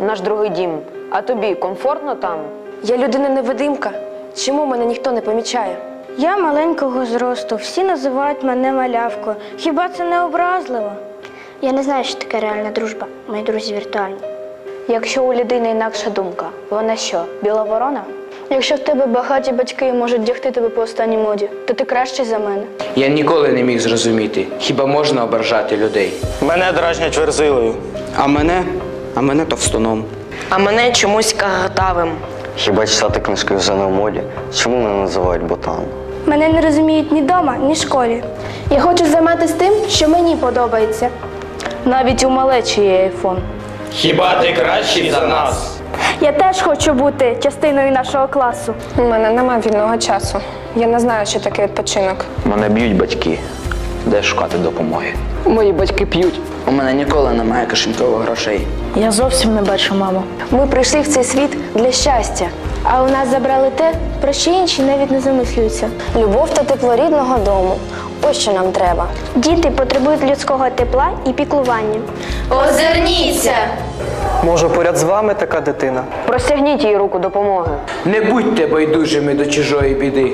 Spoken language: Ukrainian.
наш другий дім. А тобі комфортно там? Я людина невидимка. Чому мене ніхто не помічає? Я маленького зросту, всі називають мене малявкою. Хіба це не образливо? Я не знаю, що таке реальна дружба. Мої друзі віртуальні. Якщо у людини інакша думка, вона що, біла ворона? Якщо в тебе багаті батьки можуть дягти тебе по останній моді, то ти кращий за мене. Я ніколи не міг зрозуміти, хіба можна ображати людей. Мене дражнять верзилою. А мене? А мене товстоном. А мене чомусь кагатавим. Хіба читати книжки вже не в моді? Чому мене називають ботаном? Мене не розуміють ні вдома, ні в школі. Я хочу займатися тим, що мені подобається. Навіть у малечі є айфон. Хіба ти кращий за нас? Я теж хочу бути частиною нашого класу. У мене нема вільного часу. Я не знаю, що таке відпочинок. Мене б'ють батьки. Де шукати допомоги? Мої батьки п'ють. У мене ніколи немає кишенькових грошей. Я зовсім не бачу маму. Ми прийшли в цей світ для щастя. А у нас забрали те, про що інші навіть не замислюються. Любов та тепло рідного дому. Ось що нам треба. Діти потребують людського тепла і піклування. Озирніться! Може, поряд з вами така дитина? Простягніть їй руку допомоги. Не будьте байдужими до чужої біди.